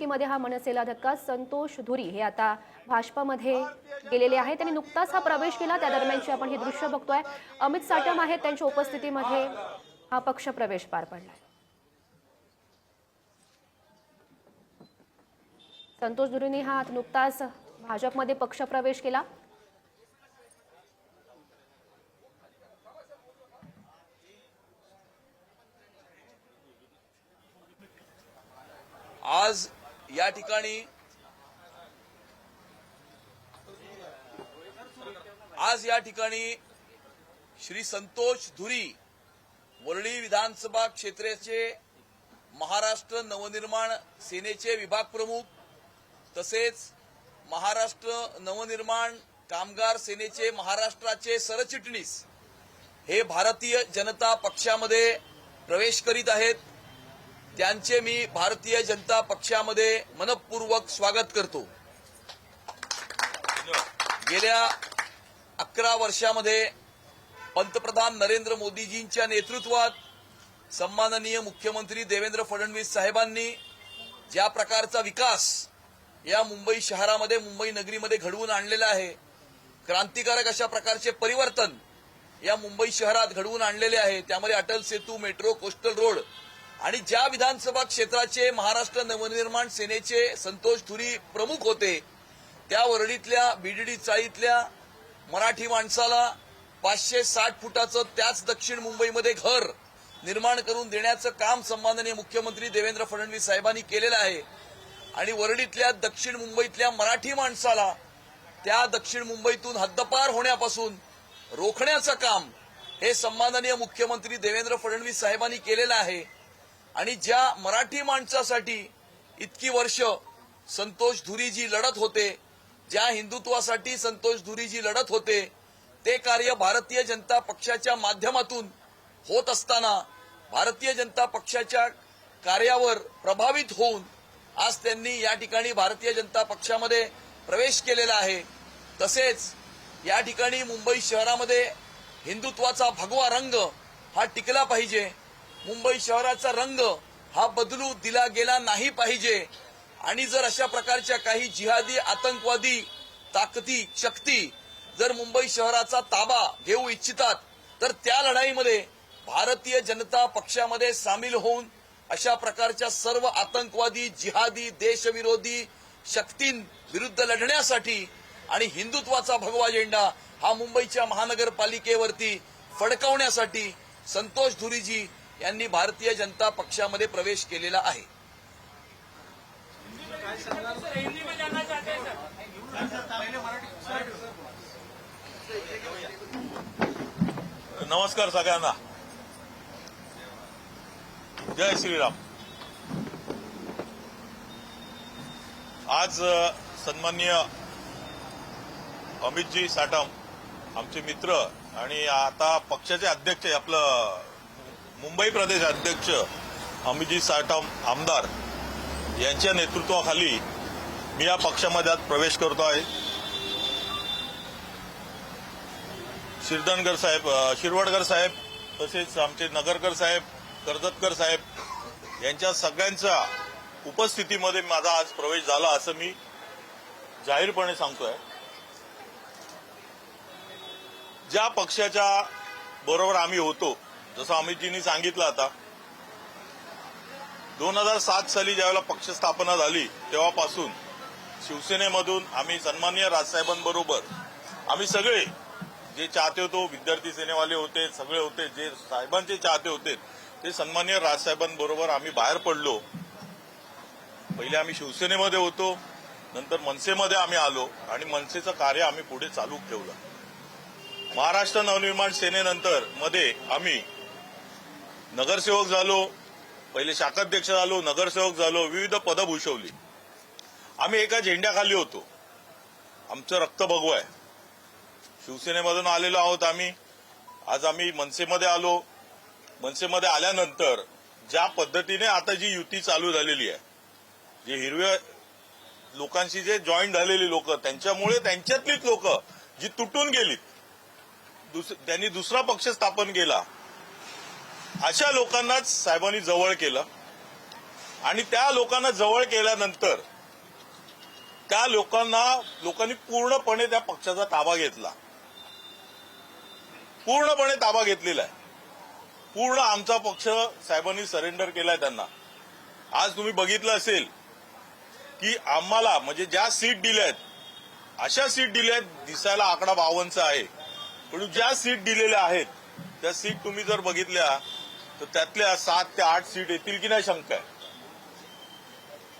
निवडणुकीमध्ये हा मनसेला धक्का संतोष धुरी हे आता भाजपामध्ये गेलेले आहेत. त्यांनी नुकताच हा प्रवेश केला. त्या दरम्यानची आपण हे दृश्य बघतोय. अमित साटम आहेत. त्यांच्या उपस्थितीमध्ये हा पक्ष प्रवेश पार पडलाय. संतोष धुरीने हा नुकताच भाजपमध्ये पक्ष प्रवेश केला. आज या ठिकाणी आज या ठिकाणी श्री संतोष धुरी वरळी विधानसभा क्षेत्राचे महाराष्ट्र नवनिर्माण सेनेचे विभाग प्रमुख तसेच महाराष्ट्र नवनिर्माण कामगार सेनेचे महाराष्ट्राचे सरचिटणीस हे भारतीय जनता पक्षामध्ये प्रवेश करीत आहेत. त्यांचे मी भारतीय जनता पक्षामध्ये मनपूर्वक स्वागत करतो. गेल्या अकरा वर्षामध्ये पंतप्रधान नरेंद्र मोदीजींच्या नेतृत्वात सन्माननीय मुख्यमंत्री देवेंद्र फडणवीस साहेबांनी ज्या प्रकारचा विकास या मुंबई शहरामध्ये मुंबई नगरीमध्ये घडवून आणलेला आहे क्रांतिकारक अशा प्रकारचे परिवर्तन या मुंबई शहरात घडवून आणलेले आहे त्यामध्ये Atal Setu metro coastal road आणि ज्या विधानसभा क्षेत्राचे महाराष्ट्र नवनिर्माण सेनेचे संतोष धुरी प्रमुख होते त्या वरळीतल्या बीडीडी चाळीतल्या मराठी माणसाला पाचशे साठ फुटाचं त्याच दक्षिण मुंबईमध्ये घर निर्माण करून देण्याचं काम सन्माननीय मुख्यमंत्री देवेंद्र फडणवीस साहेबांनी केलेलं आहे. आणि वरळीतल्या दक्षिण मुंबईतल्या मराठी माणसाला त्या दक्षिण मुंबईतून हद्दपार होण्यापासून रोखण्याचं काम हे सन्माननीय मुख्यमंत्री देवेंद्र फडणवीस साहेबांनी केलेलं आहे. आणि ज्या मराठी माणसासाठी इतकी वर्ष संतोष धुरीजी लढत होते ज्या हिंदुत्वासाठी संतोष धुरीजी लढत होते ते कार्य भारतीय जनता पक्षाच्या माध्यमातून होत असताना भारतीय जनता पक्षाच्या कार्यावर प्रभावित होऊन आज त्यांनी या ठिकाणी भारतीय जनता पक्षामध्ये प्रवेश केलेला आहे. तसेच या ठिकाणी मुंबई शहरामध्ये हिंदुत्वाचा भगवा रंग हा टिकला पाहिजे. मुंबई शहराचा रंग हा बदलू दिला गेला नाही पाहिजे. आणि जर अशा प्रकारच्या काही जिहादी आतंकवादी ताकदी शक्ती जर मुंबई शहराचा ताबा घेऊ इच्छितात तर त्या लढाईमध्ये भारतीय जनता पक्षामध्ये सामील होऊन अशा प्रकारच्या सर्व आतंकवादी जिहादी देशविरोधी शक्तींविरुद्ध लढण्यासाठी आणि हिंदुत्वाचा भगवा झेंडा हा मुंबईच्या महानगरपालिकेवरती फडकवण्यासाठी संतोष धुरीजी यांनी भारतीय जनता पक्षामध्ये प्रवेश केलेला आहे. नमस्कार सगळ्यांना. जय श्रीराम. आज अ, सन्माननीय अमितजी साटम आमचे मित्र आणि आता पक्षाचे अध्यक्ष आपलं मुंबई प्रदेश अध्यक्ष अमितजी साठम आमदार यांच्या नेतृत्वाखाली मी या पक्षामध्ये आज प्रवेश करतो आहे. शिरदणकर साहेब शिरवडकर साहेब तसेच आमचे नगरकर साहेब कर्जतकर साहेब यांच्या सगळ्यांच्या उपस्थितीमध्ये माझा आज प्रवेश झाला असं मी जाहीरपणे सांगतोय. ज्या पक्षाच्या बरोबर आम्ही होतो जसं अमितजींनी सांगितलं आता दोन हजार सात साली ज्यावेळेला पक्ष स्थापना झाली तेव्हापासून शिवसेनेमधून आम्ही सन्माननीय राजसाहेबांबरोबर आम्ही सगळे जे चाहते होतो विद्यार्थी सेनेवाले होते सगळे होते जे साहेबांचे चाहते होते ते सन्मान्य राजसाहेबांबरोबर आम्ही बाहेर पडलो. पहिले आम्ही शिवसेनेमध्ये होतो नंतर मनसेमध्ये आम्ही आलो आणि मनसेचं कार्य आम्ही पुढे चालू ठेवलं. महाराष्ट्र नवनिर्माण सेनेनंतरमध्ये आम्ही नगरसेवक झालो पहिले शाखाध्यक्ष झालो नगरसेवक झालो विविध पदं भूषवली. आम्ही एका झेंड्याखाली होतो. आमचं रक्त भगवं आहे. शिवसेनेमधून आलेलो आहोत आम्ही. आज आम्ही मनसेमध्ये आलो. मनसेमध्ये आल्यानंतर ज्या पद्धतीने आता जी युती चालू झालेली आहे जे हिरव्या लोकांशी जे जॉईन झालेली लोक त्यांच्यामुळे त्यांच्यातलीच लोक जी तुटून गेलीत दुस- त्यांनी दुसरा पक्ष स्थापन केला अशा लोकांनाच साहेबांनी जवळ केलं. आणि त्या लोकांना जवळ केल्यानंतर त्या लोकांना लोकांनी पूर्णपणे त्या पक्षाचा ताबा घेतला. पूर्णपणे ताबा घेतलेला आहे. पूर्ण आमचा पक्ष साहेबांनी सरेंडर केलाय त्यांना. आज तुम्ही बघितलं असेल की आम्हाला म्हणजे ज्या सीट दिल्या आहेत अशा सीट दिल्या आहेत दिसायला आकडा बावनचा आहे. पण ज्या सीट दिलेल्या आहेत त्या सीट तुम्ही जर बघितल्या तर त्यातल्या सात ते आठ सीट येतील की नाही शंका आहे.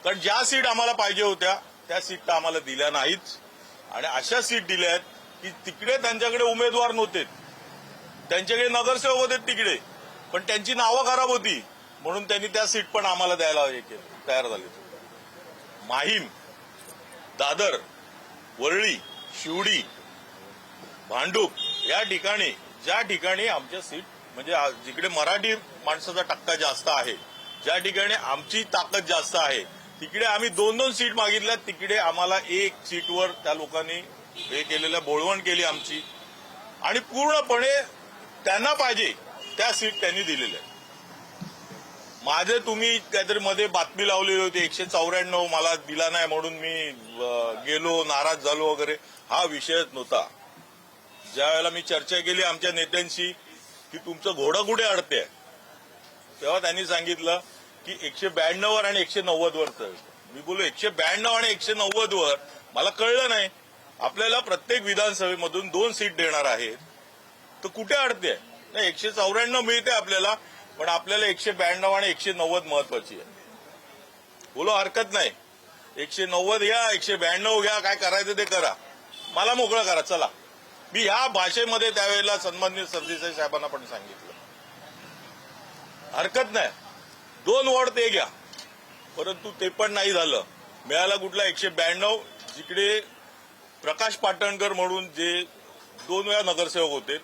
कारण ज्या सीट आम्हाला पाहिजे होत्या त्या सीट तर आम्हाला दिल्या नाहीत. आणि अशा सीट दिल्या आहेत की तिकडे त्यांच्याकडे उमेदवार नव्हते. त्यांच्याकडे नगरसेवक होते तिकडे. पण त्यांची नावं खराब होती. म्हणून त्यांनी त्या सीट पण आम्हाला द्यायला हे केलं तयार झाले माहीम दादर वरळी शिवडी भांडूप या ठिकाणी ज्या ठिकाणी आमच्या सीट म्हणजे जिकडे मराठी माणसाचा टक्का जास्त आहे ज्या ठिकाणी आमची ताकद जास्त आहे तिकडे आम्ही दोन दोन सीट मागितल्या तिकडे आम्हाला एक सीटवर त्या लोकांनी हे केलेलं बोळवण केली आमची. आणि पूर्णपणे त्यांना पाहिजे त्या सीट त्यांनी दिलेल्या माझे तुम्ही काहीतरी मध्ये बातमी लावलेली होती एकशे चौऱ्याण्णव मला दिला नाही म्हणून मी गेलो नाराज झालो वगैरे. हा विषयच नव्हता. ज्या वेळेला मी चर्चा केली आमच्या नेत्यांशी की तुमचं घोडं कुठे अडते? तेव्हा त्यांनी सांगितलं की एकशे ब्याण्णव वर आणि एकशे नव्वद वर मी बोलू एकशे ब्याण्णव आणि एकशे नव्वद वर? मला कळलं नाही. आपल्याला प्रत्येक विधानसभेमधून दोन सीट देणार आहेत. तर कुठे अडते? नाही एकशे चौऱ्याण्णव मिळते आपल्याला पण आपल्याला एकशे ब्याण्णव आणि एकशे नव्वद महत्वाची आहे. बोलो हरकत नाही. एकशे नव्वद घ्या एकशे ब्याण्णव घ्या काय करायचं ते करा. मला मोकळं करा चला. मी ह्या भाषेमध्ये त्यावेळेला सन्माननीय सरदेसाई साहेबांना पण सांगितलं. हरकत नाही. दोन वॉर्ड ते घ्या. परंतु ते पण नाही झालं. मिळाला कुठला एकशे ब्याण्णव जिकडे प्रकाश पाटणकर म्हणून जे दोन वेळा नगरसेवक होते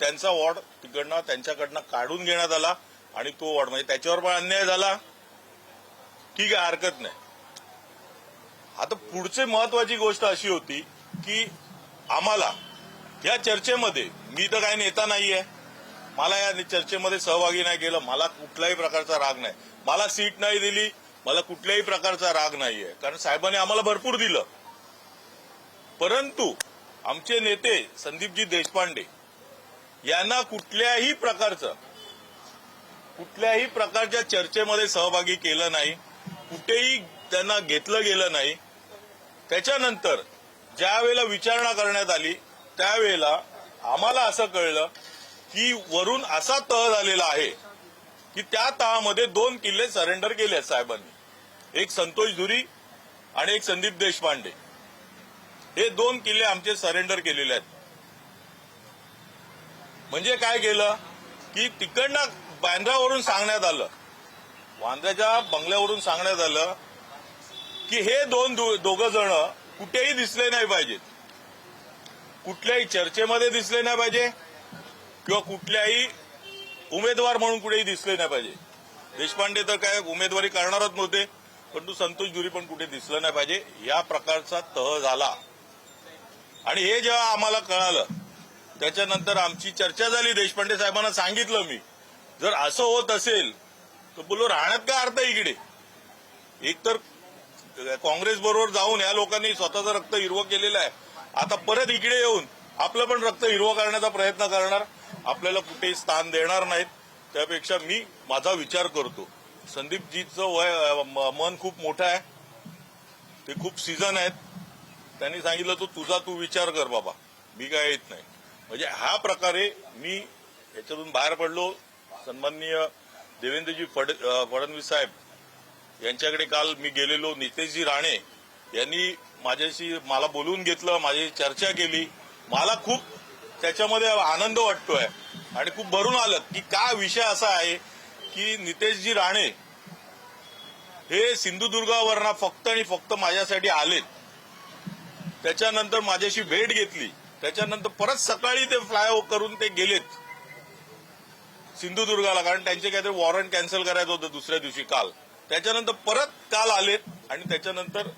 त्यांचा वॉर्ड तिकडनं त्यांच्याकडनं काढून घेण्यात आला आणि तो वॉर्ड म्हणजे त्याच्यावर पण अन्याय झाला. ठीक आहे हरकत नाही. आता पुढची महत्वाची गोष्ट अशी होती की आम्हाला या चर्चेमध्ये मी तर काही नेता नाहीये. मला या चर्चेमध्ये सहभागी नाही केलं. मला कुठल्याही प्रकारचा राग नाही. मला सीट नाही दिली. मला कुठल्याही प्रकारचा राग नाहीये. कारण साहेबांनी आम्हाला भरपूर दिलं. परंतु आमचे नेते संदीपजी देशपांडे यांना कुठल्याही प्रकारचं कुठल्याही प्रकारच्या चर्चेमध्ये सहभागी केलं नाही. कुठेही त्यांना घेतलं गेलं नाही. त्याच्यानंतर ज्या वेळेला विचारणा करण्यात आली त्यावेळेला आम्हाला असं कळलं की वरून असा तह झालेला आहे की त्या तहामध्ये दोन किल्ले सरेंडर केले आहेत साहेबांनी. एक संतोष धुरी आणि एक संदीप देशपांडे. हे दोन किल्ले आमचे सरेंडर केलेले आहेत. म्हणजे काय केलं? की तिकडनं बांद्रावरून सांगण्यात आलं. वांद्र्याच्या बंगल्यावरून सांगण्यात आलं की हे दोन दोघ जण कुठेही दिसले नाही पाहिजेत. कुठल्याही चर्चेमध्ये दिसले नाही पाहिजे किंवा कुठल्याही उमेदवार म्हणून कुठेही दिसले नाही पाहिजे. देशपांडे तर काय उमेदवारी करणारच नव्हते परंतु संतोष जुरी पण कुठे दिसलं नाही पाहिजे. या प्रकारचा तह झाला. आणि हे जेव्हा आम्हाला कळालं त्याच्यानंतर आमची चर्चा झाली. देशपांडे साहेबांना सांगितलं मी. जर असं होत असेल तर बोलो राहण्यात काय अर्थ आहे इकडे? एक तर काँग्रेस बरोबर जाऊन या लोकांनी स्वतःचं रक्त हिरवं केलेलं आहे. आता परत इकडे येऊन आपलं पण रक्त हिरवं करण्याचा प्रयत्न करणार. आपल्याला कुठेही स्थान देणार नाहीत. त्यापेक्षा मी माझा विचार करतो. संदीपजीचं वय म- मन खूप मोठं आहे. ते खूप सीझन आहेत. त्यांनी सांगितलं तो तुझा तू विचार कर बाबा. मी काय येत नाही. म्हणजे ह्या प्रकारे मी याच्यातून बाहेर पडलो. सन्माननीय देवेंद्रजी फड- फडणवीस साहेब यांच्याकडे काल मी गेलेलो. नितेशजी राणे यांनी माझ्याशी मला बोलून घेतलं माझी चर्चा केली. मला खूप त्याच्यामध्ये आनंद वाटतोय. आणि खूप भरून आलं की का विषय असा आहे की नितेशजी राणे हे सिंधुदुर्गावरना फक्त आणि फक्त माझ्यासाठी आलेत त्याच्यानंतर माझ्याशी भेट घेतली. त्याच्यानंतर परत सकाळी ते फ्लाय करून ते गेलेत. सिंधुदुर्गाला कारण त्यांचे काहीतरी वॉरंट कॅन्सल करायचं होतं दुसऱ्या दिवशी काल. त्याच्यानंतर परत काल आलेत आणि त्याच्यानंतर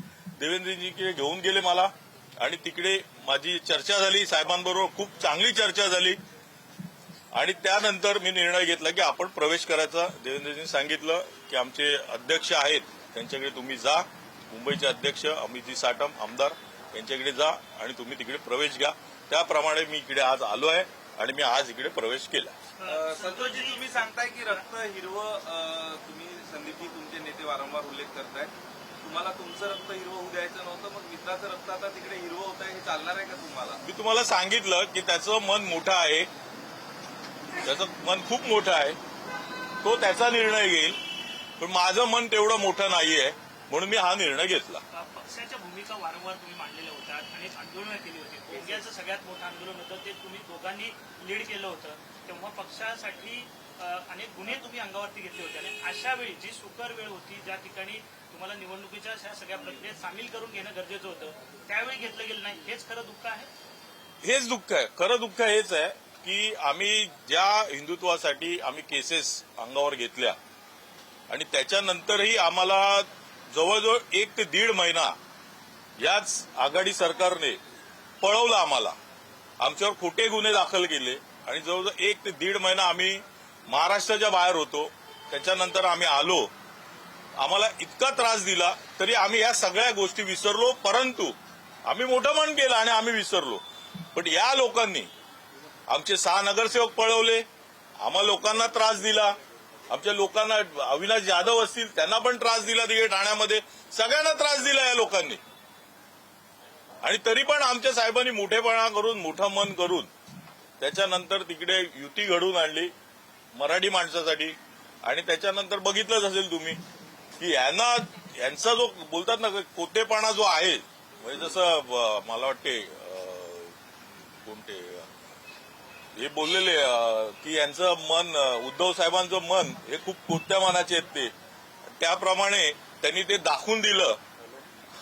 देवेंद्रजीकडे घेऊन गेले मला. आणि तिकडे माझी चर्चा झाली साहेबांबरोबर खूप चांगली चर्चा झाली. आणि त्यानंतर मी निर्णय घेतला की आपण प्रवेश करायचा. देवेंद्रजींनी सांगितलं की आमचे अध्यक्ष आहेत त्यांच्याकडे तुम्ही जा. मुंबईचे अध्यक्ष अमितजी साटम आमदार यांच्याकडे जा आणि तुम्ही तिकडे प्रवेश घ्या. त्याप्रमाणे मी इकडे आज आलो आहे आणि मी आज इकडे प्रवेश केला. संतोषजी तुम्ही सांगताय की रक्त हिरवं तुम्ही संदीपजी तुमचे नेते वारंवार उल्लेख करताय. तुम्हाला तुमचं रक्त हिरवं होऊ द्यायचं नव्हतं मग मित्राचं रक्त आता तिकडे हिरवं होत आहे हे चालणार आहे का तुम्हाला? मी तुम्हाला सांगितलं की त्याचं मन मोठं आहे. त्याचं मन खूप मोठं आहे. तो त्याचा निर्णय घेईल. पण माझं मन तेवढं मोठं नाहीये म्हणून मी हा निर्णय घेतला. पक्षाच्या भूमिका वारंवार तुम्ही मांडलेल्या होत्या अनेक आंदोलनं केली होती. कोंग्याचं सगळ्यात मोठं आंदोलन होतं ते तुम्ही दोघांनी लीड केलं होतं. तेव्हा पक्षासाठी अनेक गुन्हे तुम्ही अंगावरती घेतले होते. आणि अशा वेळी जी सुकर वेळ होती ज्या ठिकाणी तुम्हाला निवडणुकीच्या सगळ्या प्रक्रियेत सामील करून घेणं गरजेचं होतं. त्यावेळी घेतलं गेलं नाही. हेच खरं दुःख आहे? हेच दुःख आहे. खरं दुःख हेच आहे की आम्ही ज्या हिंदुत्वासाठी आम्ही केसेस अंगावर घेतल्या आणि त्याच्यानंतरही आम्हाला जवळजवळ एक ते दीड महिना याच आघाडी सरकारने पळवलं आम्हाला. आमच्यावर खोटे गुन्हे दाखल केले आणि जवळजवळ एक ते दीड महिना आम्ही महाराष्ट्राच्या बाहेर होतो. त्याच्यानंतर आम्ही आलो. आम्हाला इतका त्रास दिला तरी आम्ही या सगळ्या गोष्टी विसरलो परंतु आम्ही मोठं मन केलं आणि आम्ही विसरलो. पण या लोकांनी आमचे सहा नगरसेवक पळवले आम्हा लोकांना त्रास दिला. आमच्या लोकांना अविनाश जाधव असतील त्यांना पण त्रास दिला तिकडे ठाण्यामध्ये. सगळ्यांना त्रास दिला या लोकांनी. आणि तरी पण आमच्या साहेबांनी मोठेपणा करून मोठं मन करून त्याच्यानंतर तिकडे युती घडवून आणली मराठी माणसासाठी. आणि त्याच्यानंतर बघितलंच असेल तुम्ही की यांना यांचा जो बोलतात ना कोतेपणा जो आहे म्हणजे जसं मला वाटते अं, कोणते हे बोललेले की यांचं मन उद्धव साहेबांचं मन हे खूप कोत्या मनाचे आहेत ते. त्याप्रमाणे त्यांनी ते दाखवून दिलं.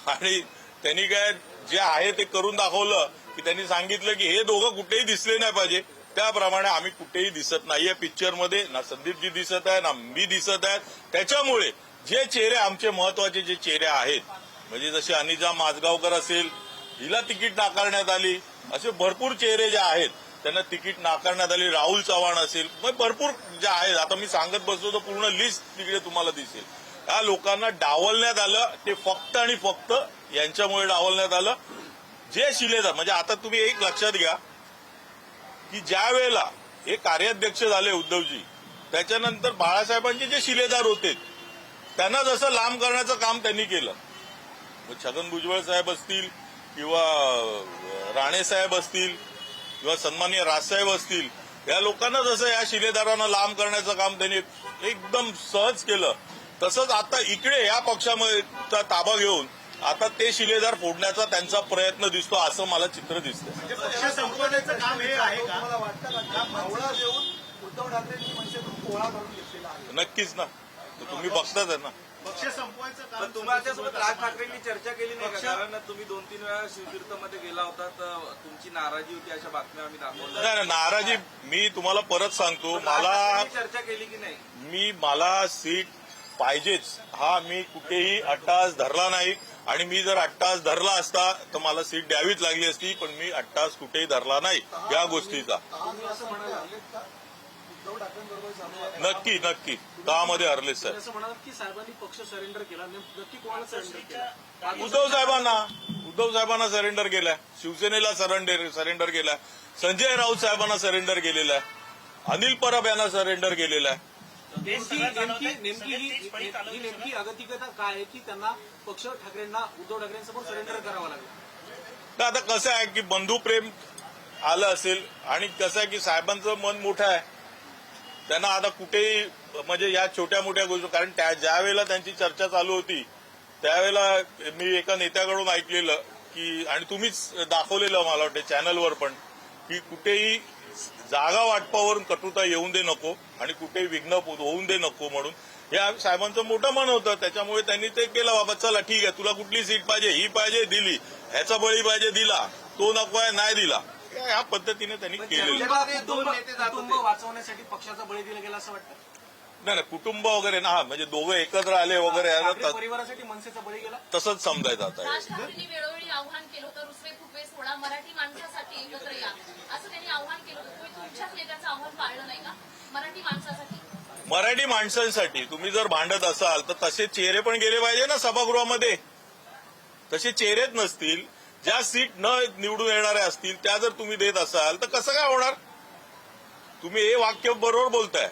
आणि त्यांनी काय जे आहे ते करून दाखवलं की त्यांनी सांगितलं की हे दोघं कुठेही दिसले नाही पाहिजे. त्याप्रमाणे आम्ही कुठेही दिसत नाहीये पिक्चरमध्ये ना संदीपजी दिसत आहे ना मी दिसत आहे. त्याच्यामुळे जे चेहरे आमचे महत्त्वाचे जे चेहरे आहेत म्हणजे जसे अनिजा माझगावकर असेल हिला तिकीट नाकारण्यात आली असे भरपूर चेहरे जे आहेत त्यांना तिकीट नाकारण्यात आली राहुल चव्हाण असेल मग भरपूर जे आहेत आता मी सांगत बसलो तर पूर्ण लिस्ट तिकडे तुम्हाला दिसेल. या लोकांना डावलण्यात आलं ते फक्त आणि फक्त यांच्यामुळे डावलण्यात आलं. जे शिलेदार म्हणजे आता तुम्ही एक लक्षात घ्या की ज्या वेळेला हे कार्याध्यक्ष झाले उद्धवजी त्याच्यानंतर बाळासाहेबांचे जे शिलेदार होते त्यांना जसं लांब करण्याचं काम त्यांनी केलं. मग छगन भुजबळ साहेब असतील किंवा राणे साहेब असतील किंवा सन्माननीय राजसाहेब असतील या लोकांना जसं या शिलेदारांना लांब करण्याचं काम त्यांनी एकदम सहज केलं. तसंच आता इकडे या पक्षामध्ये ताबा घेऊन आता ते शिलेदार फोडण्याचा त्यांचा प्रयत्न दिसतो असं मला चित्र दिसतं पक्ष संपवण्याचं काम हे आहे का? तुम्हाला वाटतं का? का मावळा देऊन उद्धव ठाकरेंनी मनसेतून पोळा करून घेतलेला आहे? नक्कीच ना. तर तुम्ही बघताच आहे ना पक्ष संपवायचं काम पण तुमच्यासोबत राज ठाकरेंनी चर्चा केली नाही का? कारण तुम्ही दोन तीन वेळा शिवतीर्थमध्ये गेला होता तर तुमची नाराजी होती अशा बातम्या आम्ही दाखवल्या. नाही नाही, नाराजी मी तुम्हाला परत सांगतो. पण राज मला ठाकरेंनी चर्चा केली की नाही? मी मला सीट पाहिजेच. हा मी कुठेही अट्टास धरला नाही. आणि मी जर अट्टास धरला असता तर मला सीट द्यावीच लागली असती पण मी अट्टास कुठेही धरला नाही या गोष्टीचा. तुम्ही असं म्हणायला लागलेत का? नक्की नक्की. दहामध्ये हरले सर. असं म्हणाल की साहेबांनी पक्ष सरेंडर केला नेम- नक्की कोणाला सरेंडर केला? उद्धव साहेबांना. उद्धव साहेबांना. सरेंडर केलाय. शिवसेनेला सरेंडर सरेंडर केलाय. संजय राऊत साहेबांना सरेंडर केलेलं आहे. अनिल परब यांना सरेंडर केलेलं आहे. नेमकी नेमकी ही नेमकी अगतिकता काय आहे की त्यांना पक्ष ठाकरेंना उद्धव ठाकरेंसमोर सरेंडर करावं लागलं? तर आता कसं आहे की बंधुप्रेम आलं असेल आणि कसं आहे की साहेबांचं मन मोठं आहे. त्यांना आता कुठेही म्हणजे या छोट्या मोठ्या गोष्टी कारण त्या ज्यावेळेला त्यांची चर्चा चालू होती त्यावेळेला मी एका नेत्याकडून ऐकलेलं की आणि तुम्हीच दाखवलेलं मला वाटतं चॅनलवर पण की कुठेही जागा वाटपावरून कटुता येऊन दे नको आणि कुठेही विघ्न होऊन दे नको म्हणून. या साहेबांचं मोठं मन होतं त्याच्यामुळे त्यांनी ते केलं बाबा चला ठीक आहे तुला कुठली सीट पाहिजे ही पाहिजे दिली. ह्याचा बळी पाहिजे दिला. तो नको आहे नाही दिला. या पद्धतीने त्यांनी केलेलं? दोन कुटुंब जात वाचवण्यासाठी पक्षाचा बळी दिला गेला असं वाटतं? नाही नाही कुटुंब वगैरे ना हा म्हणजे दोघं एकत्र आले वगैरे परिवारासाठी मनसेचा बळी गेला? तसंच समजायचं आता. हे. राज ठाकरेंनी वेळोवेळी आव्हान केलं होतं रुसवे फुगवे सोडा सोडा मराठी माणसासाठी एकत्र या. असं त्यांनी आव्हान केलं होतं. तुम्ही तुमच्याच नेत्याचं आव्हान पाळलं नाही का? मराठी माणसासाठी? मराठी माणसांसाठी तुम्ही जर भांडत असाल तर तसे चेहरे पण गेले पाहिजे ना सभागृहामध्ये. तसे चेहरेच नसतील. ज्या सीट न निवडून येणाऱ्या असतील त्या जर तुम्ही देत असाल तर कसं काय होणार? तुम्ही हे वाक्य बरोबर बोलताय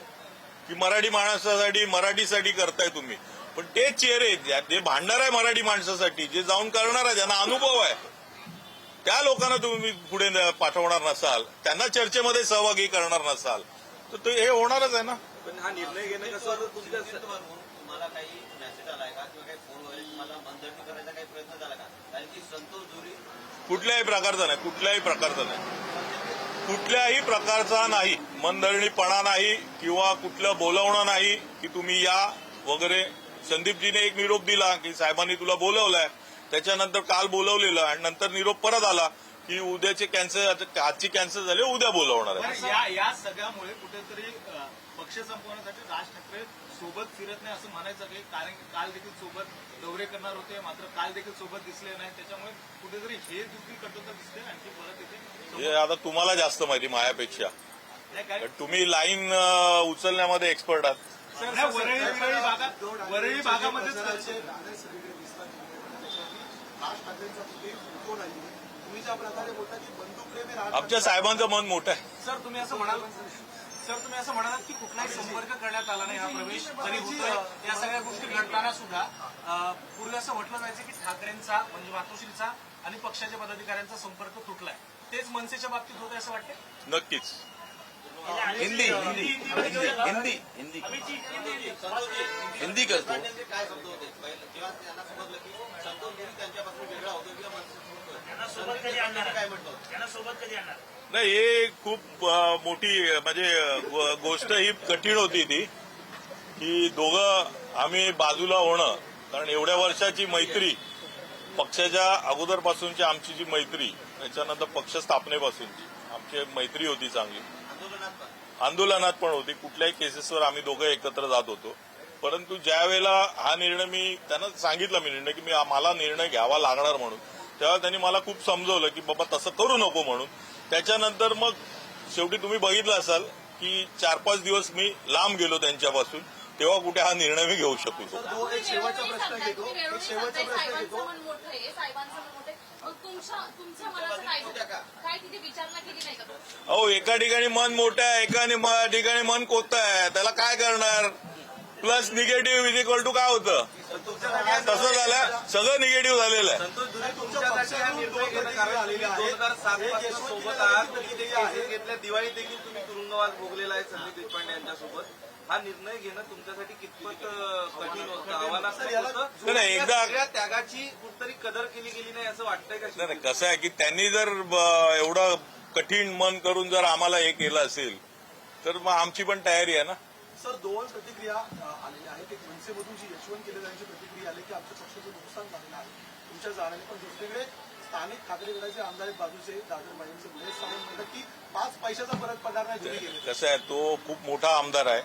की मराठी माणसासाठी मराठीसाठी करताय तुम्ही. पण ते चेहरे ज्या- जे भांडणार आहे मराठी माणसासाठी जे जाऊन करणार आहे ज्यांना अनुभव आहे त्या लोकांना तुम्ही पुढे पाठवणार नसाल त्यांना चर्चेमध्ये सहभागी करणार नसाल तर ते हे होणारच आहे ना. पण हा निर्णय घेणं कसं तुमच्या तुम्हाला काही मेसेज आलाय का? किंवा काही फोन वगैरे तुम्हाला मनधरणी करायचा काही प्रयत्न झाला का? कारण की संतोष कुठल्याही प्रकारचा नाही कुठल्याही प्रकारचा नाही. कुठल्याही प्रकारचा नाही मनधरणीपणा नाही किंवा कुठलं बोलवणं नाही की तुम्ही या वगैरे. संदीपजीने एक निरोप दिला की साहेबांनी तुला बोलवलाय. त्याच्यानंतर काल बोलवलेलं आणि नंतर निरोप परत आला की उद्याचे कॅन्सर आजची कॅन्सर झाले उद्या बोलवणार आहे. या सगळ्यामुळे कुठेतरी पक्ष संपवण्यासाठी राज ठाकरे सोबत फिरत नाही असं म्हणायचं कारण काल देखील सोबत दौरे करणार होते मात्र काल देखील सोबत दिसले नाही. त्याच्यामुळे कुठेतरी हे दुसरी कटोकट दिसते आणखी परत इथे हे आता तुम्हाला जास्त माहिती पण तुम्ही लाईन उचलण्यामध्ये एक्सपर्ट आहात. वरळी आमच्या साहेबांचं मन मोठं आहे. सर तुम्ही असं म्हणाल सर तुम्ही असं म्हणालात की कुठलाही संपर्क करण्यात आला नाही हा प्रवेश जरी होतोय या सगळ्या गोष्टी घडताना सुद्धा पूर्वी असं म्हटलं जायचं की ठाकरेंचा म्हणजे मातोश्रीचा आणि पक्षाच्या पदाधिकाऱ्यांचा संपर्क तुटलाय तेच मनसेच्या बाबतीत होत असं वाटतं नक्कीच हिंदी हिंदी हिंदी हिंदी हिंदी करतो नेमके काय शब्द होते पहिलं जेव्हा त्यांना समजलं की संतोष धुरी त्यांच्यापासून वेगळा होतो किंवा मनसे त्यांना सोबत कधी आणणार नाही हे खूप मोठी म्हणजे गोष्ट ही कठीण होती ती. की दोघं आम्ही बाजूला होणं कारण एवढ्या वर्षाची मैत्री पक्षाच्या अगोदरपासूनची आमची जी मैत्री त्याच्यानंतर पक्ष स्थापनेपासूनची. आमची मैत्री होती चांगली. आंदोलनात पण. आंदोलनात पण होती. कुठल्याही केसेसवर आम्ही दोघं एकत्र जात होतो. परंतु ज्या वेळेला हा निर्णय मी त्यांना सांगितला मी निर्णय की मी मला निर्णय घ्यावा लागणार म्हणून. तेव्हा त्यांनी मला खूप समजवलं की बाबा तसं करू नको म्हणून. त्याच्यानंतर मग शेवटी तुम्ही बघितलं असाल की चार पाच दिवस मी लांब गेलो त्यांच्यापासून तेव्हा कुठे हा निर्णय मी घेऊ शकू शेवटचा प्रश्न घेतो. शेवटचा प्रश्न घेतो. तुम्ही? अहो एका ठिकाणी मन मोठं आहे एका ठिकाणी मन कोतं आहे त्याला काय करणार? Plus negative is equal to काय होतं? तसं झालं सगळं निगेटिव्ह झालेलं आहे. हा दिवाळीत देखील तुम्ही तुरुंगवास भोगलेला आहे संदीप देशपांडे यांच्यासोबत. हा निर्णय घेणं तुमच्यासाठी कितपत कठीण होतं? आव्हानात्मक होतं नाही, एकदा- त्यागाची कुठतरी कदर केली गेली नाही असं वाटतंय का नाही नाही, कसं आहे की त्यांनी जर एवढं कठीण मन करून जर आम्हाला हे केलं असेल तर मग आमची पण तयारी आहे ना. सर दोन प्रतिक्रिया आलेल्या आहेत. एक मनसेमधून जी यशवंत केले जाण्याची प्रतिक्रिया आली की आमच्या पक्षाचं नुकसान झालेलं आहे. तुमच्या जाण्याने पण दुसरीकडे स्थानिक ठाकरे गटाचे आमदार बाजूचे दादर माहितीचे महेश सावंत म्हणतात की पाच पैशाचा परत पडणार नाही तुम्ही गेले कसं आहे तो खूप मोठा आमदार आहे.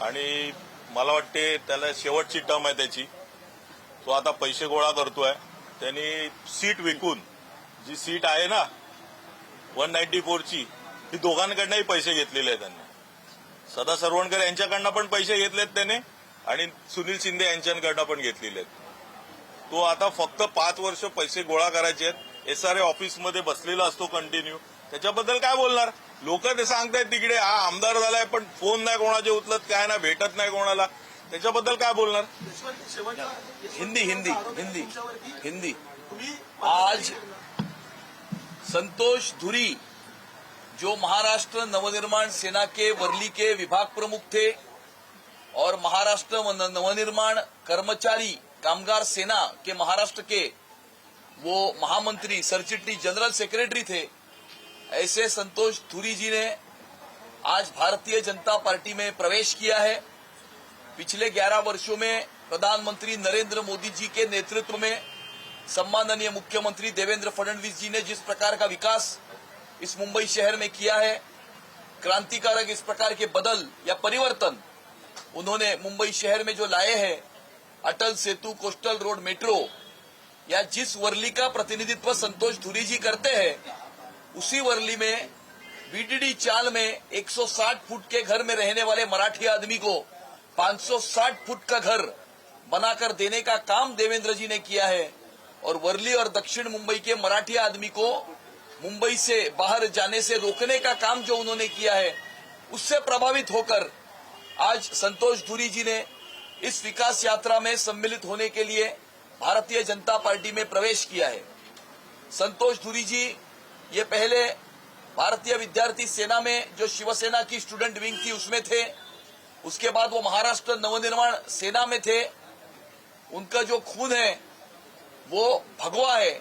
आणि मला वाटते त्याला शेवटची टर्म आहे त्याची. तो आता पैसे गोळा करतोय. त्यांनी सीट विकून जी सीट आहे ना वन नाईन्टी फोरची ती दोघांकडनंही पैसे घेतलेले आहेत त्यांनी. सदा सरवणकर यांच्याकडनं पण पैसे घेतलेत त्याने आणि सुनील शिंदे यांच्याकडनं पण घेतलेले आहेत तो आता फक्त पाच वर्ष पैसे गोळा करायचे आहेत. एसआरए ऑफिसमध्ये बसलेला असतो कंटिन्यू त्याच्याबद्दल काय बोलणार? लोक ते सांगतायत तिकडे हा आमदार झालाय पण फोन नाही कोणाचे उचलत काय ना भेटत नाही कोणाला. त्याच्याबद्दल काय बोलणार? हिंदी हिंदी हिंदी हिंदी. आज संतोष धुरी जो महाराष्ट्र नवनिर्माण सेना के वर्ली के विभाग प्रमुख थे और महाराष्ट्र नवनिर्माण कर्मचारी कामगार सेना के महाराष्ट्र के, वो महामंत्री सरचिटनी जनरल सेक्रेटरी थे, ऐसे संतोष धुरी जी ने आज भारतीय जनता पार्टी में प्रवेश किया है। पिछले 11 वर्षों में प्रधानमंत्री नरेंद्र मोदी जी के नेतृत्व में सम्माननीय मुख्यमंत्री देवेंद्र फडणवीस जी ने जिस प्रकार का विकास इस मुंबई शहर में किया है। क्रांतिकारक इस प्रकार के बदल या परिवर्तन उन्होंने मुंबई शहर में जो लाए हैं, Atal Setu coastal road metro, या जिस वर्ली का प्रतिनिधित्व संतोष धुरी जी करते हैं, उसी वर्ली में बीडीडी चाल में 160 फुट के घर में रहने वाले मराठी आदमी को 560 फुट का घर बनाकर देने का काम देवेंद्र जी ने किया है, और वर्ली और दक्षिण मुंबई के मराठी आदमी को मुंबई से बाहर जाने से रोकने का काम जो उन्होंने किया है, उससे प्रभावित होकर आज संतोष धुरी जी ने इस विकास यात्रा में सम्मिलित होने के लिए भारतीय जनता पार्टी में प्रवेश किया है। संतोष धुरी जी, ये पहले भारतीय विद्यार्थी सेना में जो शिवसेना की स्टूडेंट विंग थी, उसमें थे। उसके बाद वो महाराष्ट्र नवनिर्माण सेना में थे। उनका जो खून है, वो भगवा है।